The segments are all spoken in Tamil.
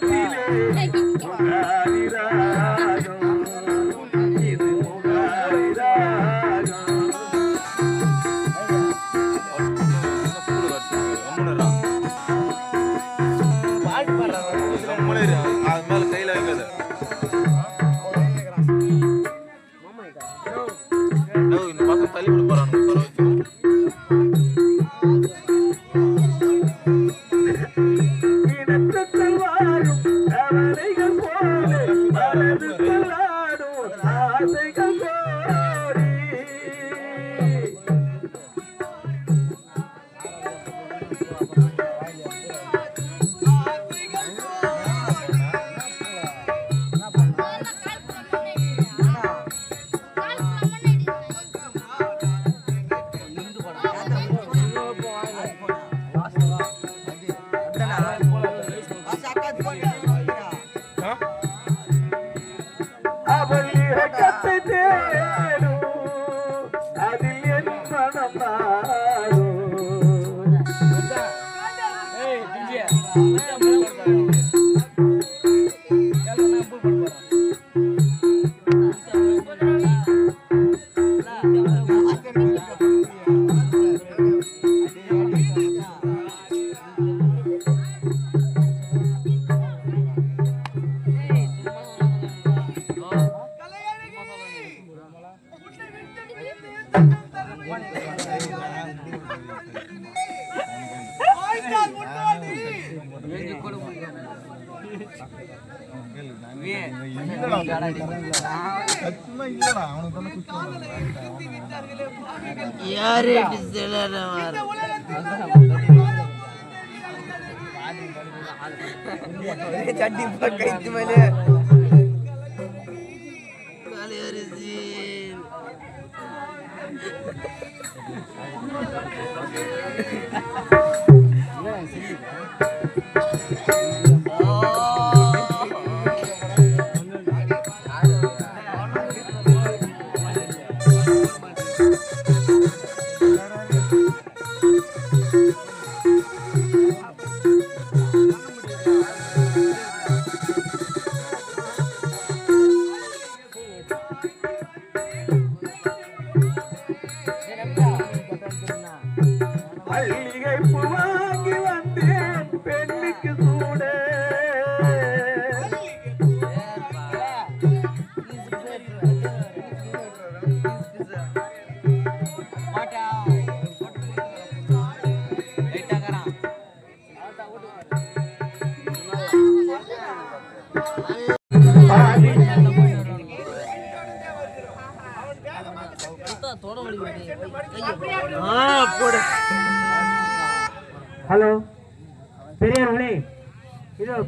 Hey, ஆசைகள் யாரு சட்டி கைத்து மேலே.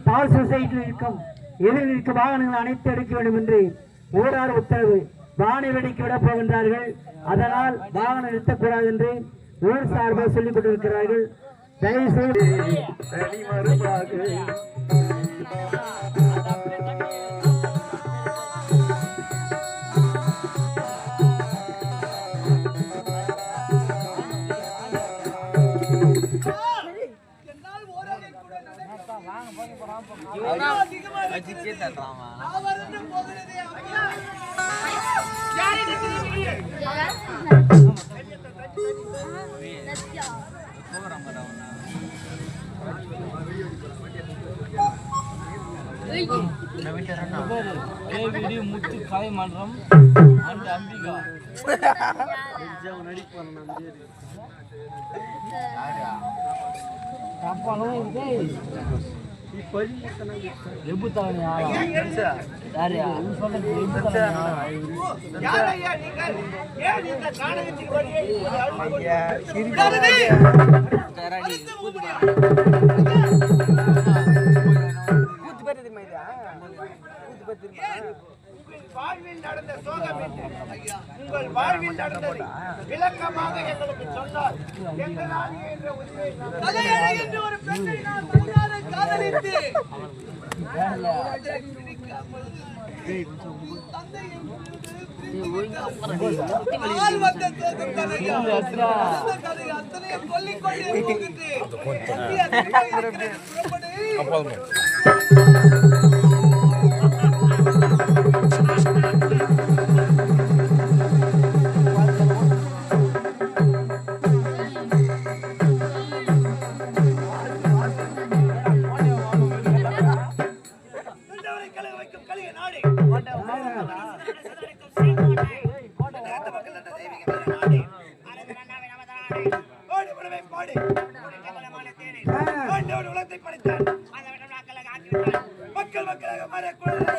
பால் சொசைட்டியில் இருக்கும். எதிரில் இருக்கும் வாகனங்கள் அனைத்து எடுக்க வேண்டும் என்று ஊரார் உத்தரவு. வாகன வெடிக்க விட போகின்றார்கள். அதனால் வாகனம் நிறுத்தக்கூடாது என்று ஊர் சார்பாக சொல்லிக் கொண்டிருக்கிறார்கள். தயவு செய்து தனிமருமாக அஜித்தே முத்து காய் மன்றம் அண்ட் அம்பிகா கப்பலும் இருக்கு எபுத்தாவணி ஆளா யாரு சொல்றது எபுத்தாவணி ஆளா கரடி கூத்து பேர் தெரியுமா இது கூத்து பேர் தெரியுமா வாழ்வில் நடந்த சோகம் என்ன? உங்கள் வாழ்வில் நடந்ததை விளக்கமாக எங்களுக்கு சொன்னார் எங்களால் நாம் தலையணை என்று ஒரு பெண்ணை நான் முன்னாலே காதலித்து அத்தனையும் சொல்லிக் கொண்டே போகின்றேன். எப்படி அதிர்ஷ்டம் இருக்கிறது புறப்படு. ஓடி. ஆண்டவன் உலகத்தை படைத்தான். மக்கள் மக்களாக மாற குழந்தை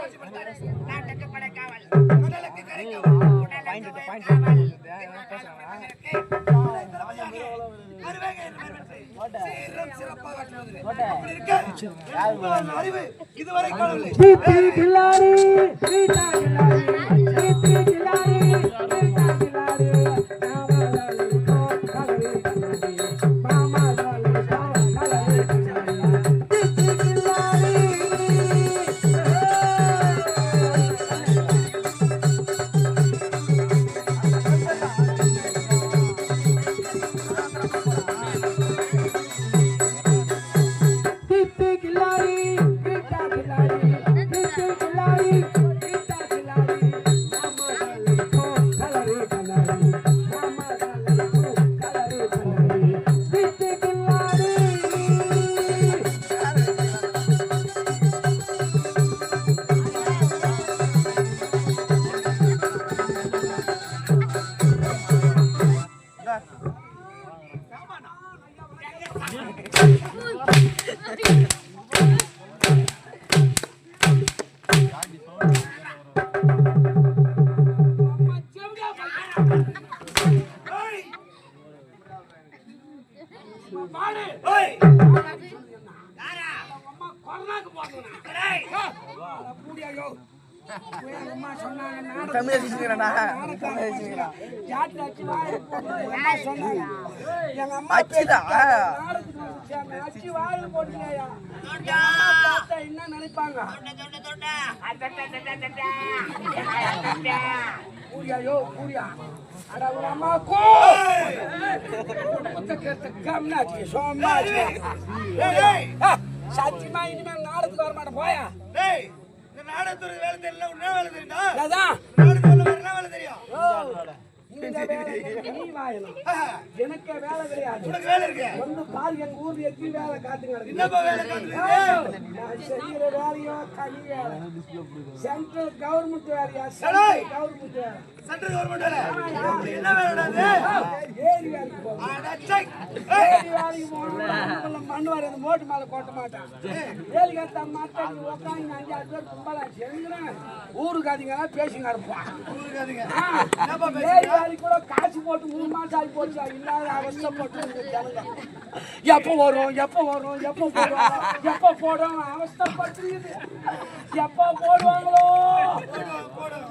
அறிவு இதுவரை காணவில்லை எங்க அம்மா அச்சு வாயில போட்டுக்கையா பார்த்தா என்ன நினைப்பாங்க பூரியாயோ பூரியா அட உங்க அம்மா கோ கம்னாச்சு ஏய்! சத்தியமா இனிமே நாடத்துக்கு வர மாட்டேன் போயா ஏய்! வேலை தெரியல, வேலை தெரியுமா? அதான் என்ன வேலை எனக்கு வேலை கிடையாது. உனக்கு வேலை இருக்கு. வந்து பாரு எங்க ஊர்ல எத்தி வேலை காத்துங்க என்னப்பா வேலை செய்யற வேலையோ தனி வேலை. சென்ட்ரல் கவர்மெண்ட் வேலையா? கவர்மெண்ட் வேலை. சென்ட்ரல் கவர்மெண்ட் வேலை. என்ன வேலைடா இது? ஏரி வேலைக்கு போகணும் அட, சை! ஏய்! ஏரி வேலைக்கு போகணும் மண் வர அந்த மோட்டு மேல கொட்ட மாட்டான் ஏழு கத்த மாட்டேன் உட்காந்து அஞ்சாறு பேர் கும்பலா செஞ்சுறேன் ஊருக்கு அதிகமா பேசிங்க இருப்பான் ஊருக்காதீங்க. ஏரி வேலைக்கு கூட காசு போட்டு மூணு மாசம் ஆகி போச்சு இல்லாத அவஸ்தைப்பட்டு ஜனங்க. எப்போ வரும் எப்போ வரும் எப்போ போடுவாங்க எப்போ போடுவாங்க அவஸ்தைப்பட்டு. எப்போ போடுவாங்களோ கூடியாயோ ஏய்!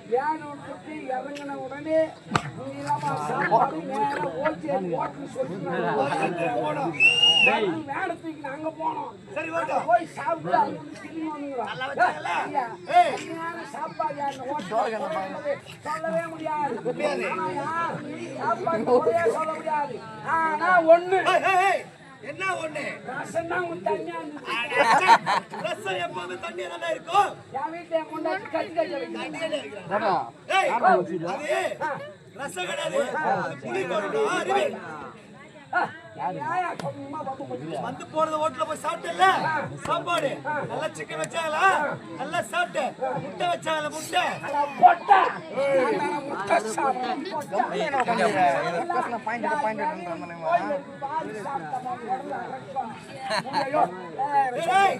வேணும் சுத்தி இறங்கின உடனே. வேடத்துக்கு நாங்க போனோம். போய் சாப்பிட்டு சாப்பாடு சொல்லவே முடியாது. சாப்பாடு சொல்ல முடியாது. ஆனா ஒண்ணு! என்ன ஒண்ணு? ரசம் தான் தனியா இருந்துச்சு ரசம் எப்பவுமே தண்ணியா தானே இருக்கும்? என் வீட்டுல அது ரசம் கிடையாது. அது புளி போடணும். வந்து போறது ஹோட்டல்ல போய் சாப்பிட்டல சாப்பாடு. நல்லா சிக்கன் வச்சாங்களா? நல்லா சாப்பிட்டு முட்டை வச்சாங்களா முட்டை? பொட்டா! நான்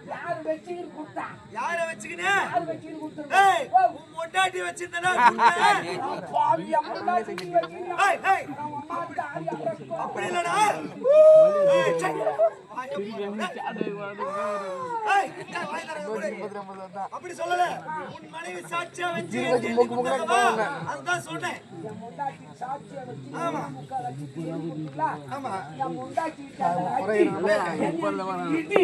யாரு வச்சுக்கிட்டு கொடுத்தா யார வச்சுக்கினே யாரு வச்சுக்கிட்டு கொடுத்தா ஏய் உன் பொண்டாட்டி வச்சிருந்தனா பாவி அம்மா வச்சுக்கிட்டு ஏய் ஏய் அம்மா தாலி அடக்கம் அப்படி இல்லடா ஏய் அப்படி சொல்லல. உன் மனைவி சாட்சியா வச்சு அதுதான் சொன்னேன். ஆமா. ஆமா. என் முண்டாட்டி அடி, இடி,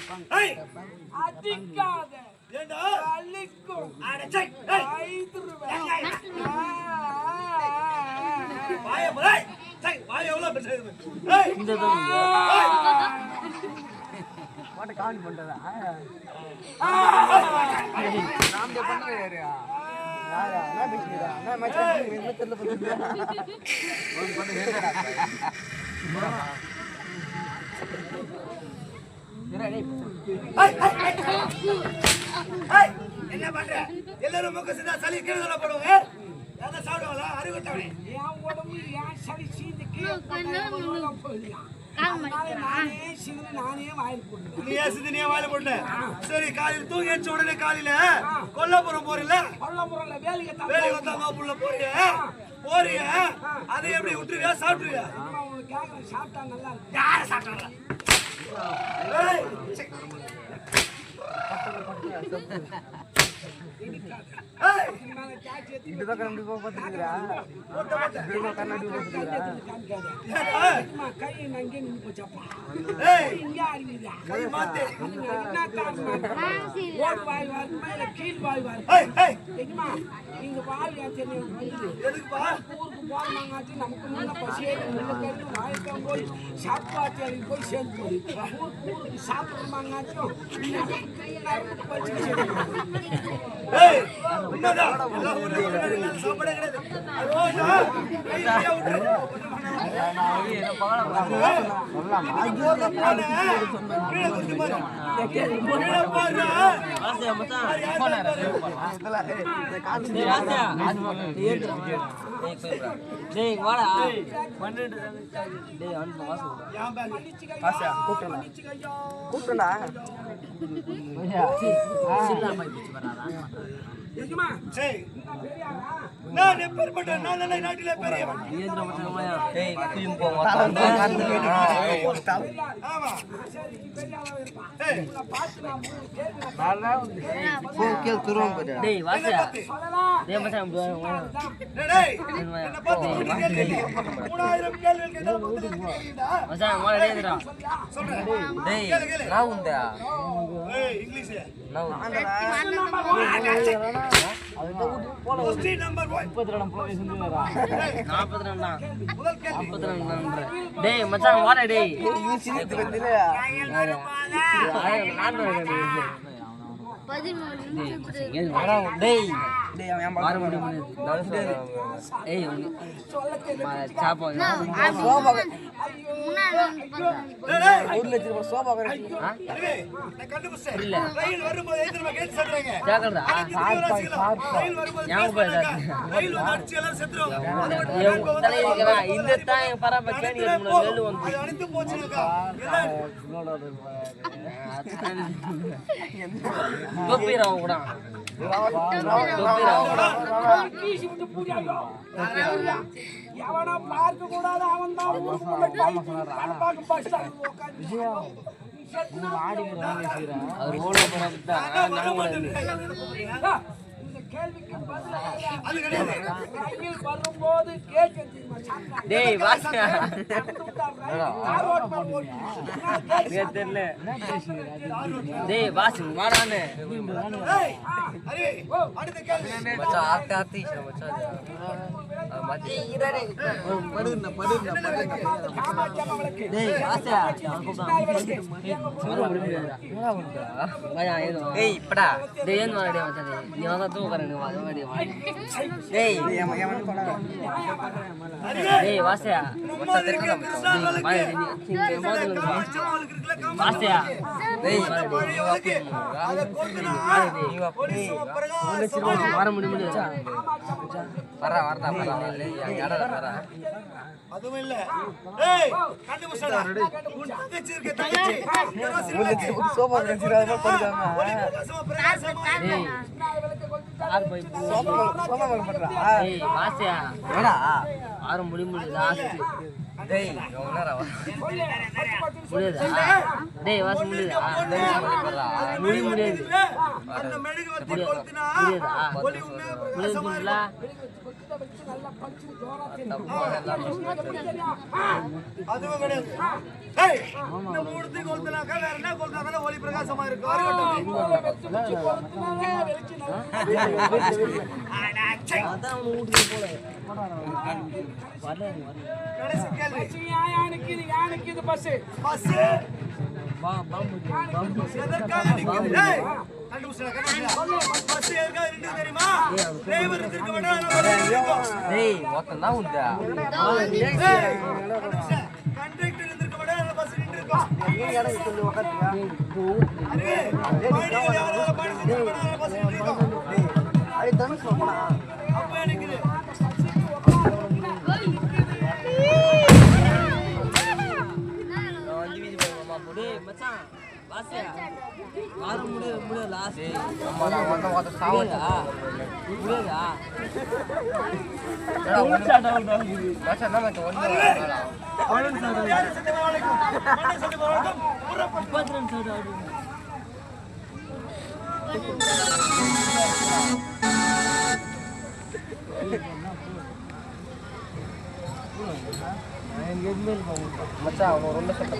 அடிக்காத ஏண்டா அழிக்கும் அட சை ஏய் ஐதுருவேன். வாய ஏய் சை வாய எவ்வளவு பெருசா இருக்கு ஏய் இந்த ஏய், ஏய், ஏய். என்ன பண்ற எல்லாரும் முக்க சிந்தா சளி கீழே போடுவாங்க யாரா சாப்பிடுவாங்களா அறிவிட்டவனே என் உடம்பு சளி சீந்து கீழே நானே நானே ஏன் சரி காலையில் தூங்கி எந்திச்ச உடனே காலையில கொல்லப்புறம் போறீல்ல கொல்லப்புறம்ல வேலைக்கு தான் வேலை போறிய? போறிய? அதை எப்படி விட்டுருவியா? சாப்பிட்டுருவியா? உனக்கு கேட்கறேன் சாப்பிட்டா நல்லா யார சாப்பிட்டாங்க ஏய் சீ. ஏய் நாங்க கேட்சி எடுத்து ஒட்ட மாட்டேன். போனாங்காட்டி நமக்கு முன்ன பசியே உள்ள வாய்க்காம போய் சாப்பாட்டு போய் சேர்ந்து போய் ஊருக்கு டேய் வாடா. பண்ணிட்டு டேய் வந்து வாசு. தெரியுமா ஏய், நான் எப்பேற்பட்ட நான் நல்ல நாட்டிலே பெரியவன். கேள்வி கேள்வி. மூணாயிரம் கேள்விகள் கேட்டால் பதில் தெரியுதா? மச்சான் வாடா டேய்டா சொல்றேன். டேய் கேளு, கேளு. நான் உண்டா ஏய், இங்கிலீஷ். டேய் மச்சான் வாடா டேய். டேய் ஆறு மணி மணி ஏய் சொல்ல தெரியல சாப்பா டேய், டேய். அருவே, நான் கண்டுபிடிச்சேன். இல்ல. இந்த தான் எல்லாம் தொப்பிராவ கூட அவர் ஓட போனா கேள்விக்கு பதில் அது கிடையாது. ரயில் வரும்போது கேட்க? டேய் வாசி அடுத்த கேள்வி மச்சான் ஆத்தி ஆத்தி. இப்படா. டேய் ஏன் நீ வந்தா வாடி டேய் வாசியா வாசியா வர முடியும் வர வரதா வர யாரா வர அதுவும் இல்ல. ஏய் கண்டுபிடிச்சடா உன் தங்கச்சி. இருக்க தங்கச்சி சோபா பிரகாசமா பிரகாசமா டேய் ஆறு போய் டேய் வாசியா ஆறு முடி முடியுது லாஸ்ட் டேய் எவ்வளவு நேரம் முடியுதா டேய் வாசி முடியுதா முடி முடியாது. முடியாது? அதுவும் கிடையாது. இந்த கொளுத்தினாக்கா வேற என்ன கொளுத்தாதானே ஒளி பிரகாசமா இருக்கு? யானைக்கு இது பஸ் பஸ் எதற்காக நிக்குது? அப்ப எனக்கு மச்சான் வாசியா ஆறு மச்சான் ரொம்ப சட்டை